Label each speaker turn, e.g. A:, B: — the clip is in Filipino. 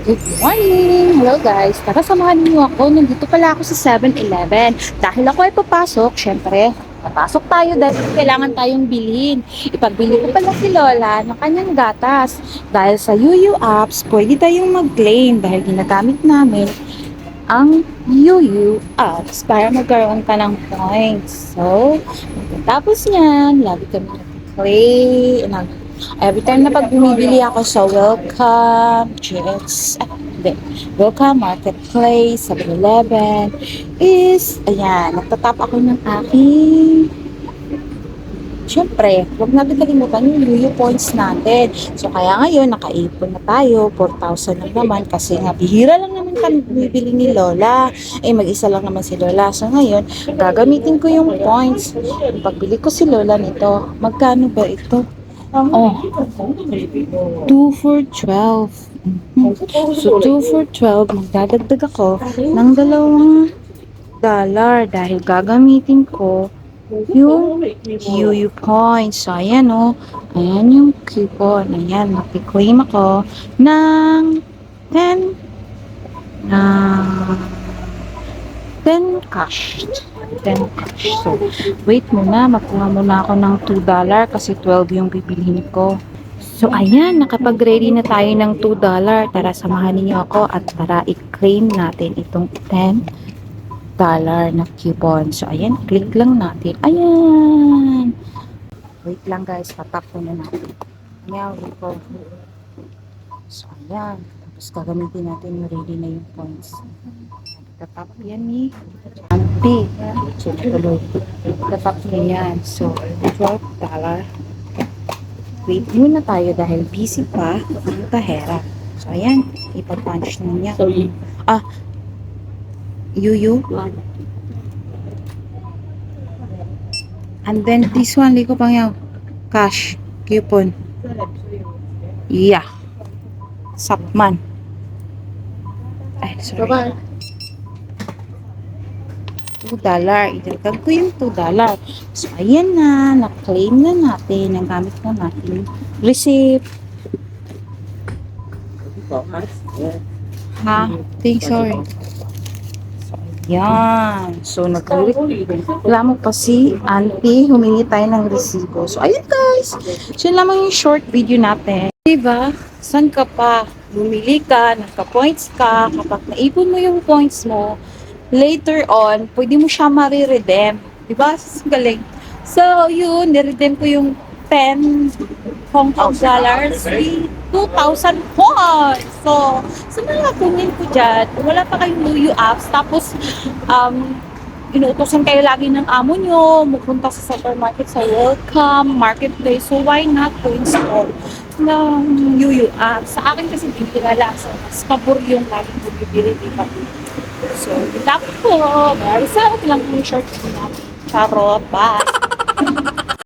A: Good morning! Hello guys! Tara samahan niyo ako. Nandito pala ako sa 7-Eleven. Dahil ako ay papasok, syempre, papasok tayo dahil kailangan tayong bilhin. Ipagbili ko pala si Lola ng kanyang gatas. Dahil sa UU apps, pwede tayong mag-claim dahil ginagamit namin ang UU apps para magkaroon ka ng points. So, pagkatapos niyan, lagi kami nag-claim, nag Every time na pag bumibili ako sa Welcome, GX, ah, hindi, Welcome Marketplace, 7-Eleven, is, ayan, nagtatap ako ng aking Siyempre, huwag natin kalimutan yung Luyo points natin. So, kaya ngayon, nakaipon na tayo. 4,000 lang naman kasi nga, bihira lang naman kami bumibili ni Lola. Eh, mag-isa lang naman si Lola. So, ngayon, gagamitin ko yung points. Pagbili ko si Lola nito, magkano ba ito? Oh, 2 for 12. Mhm. So, 2 for 12, magdadagdag ako ng dalawang dollar dahil gagamitin ko yung QU points. So, ayan o. Ayan yung coupon. Ayan, makiklaim ako ng 10 na 10 cash. 10 cash. So, wait muna. Magkuha muna ako ng 2 dollar kasi 12 yung bibilhin ko. So, ayan, nakapag-ready na tayo ng 2 dollar. Tara, samahan niyo ako at tara i-claim natin itong 10 dollar na coupon. So, ayan, click lang natin. Ayan! Wait lang guys, patap ko na natin. Meow, ko. So, ayan. Tapos gagamitin natin yung ready na yung points. Tatap yan ni Auntie. So, tuloy. Tatap niya yan. So, 12 dollar. Wait muna tayo dahil busy pa ang kahera. So, ayan. Ipapunch na niya. Ah, Yuyu. And then this one, liko pang yaw. Cash. Coupon. Yeah. Sapman. Ay, sorry. 2 dollar. Idagdag ko yung 2 dollar. So, ayan na. Na-claim na natin. Nagamit na natin. Receipt. Ha? Think sorry. Yan. So, nagreklamo pa si auntie. Humingi tayo ng resibo. So, ayun guys. So, yun lamang yung short video natin. Diba? San ka pa? Bumili ka, nagka-points ka. Kapag naipon mo yung points mo, later on, pwede mo siya mariredeem. Diba? Galing. So, yun. Niredeem ko yung 10 Hong Kong dollars with 2,000 points. So, sa mga kunin ko dyan, wala pa kayong Luyu apps, tapos, um, inuutosan kayo lagi ng amo nyo, mupunta sa supermarket sa Welcome, Marketplace, so why not to install ng Yuyu app? Sa akin kasi bibira lang, so mas pabor yung laging bibili, di ba? So, po. Maraming salamat lang yung short natin. Charot, bye!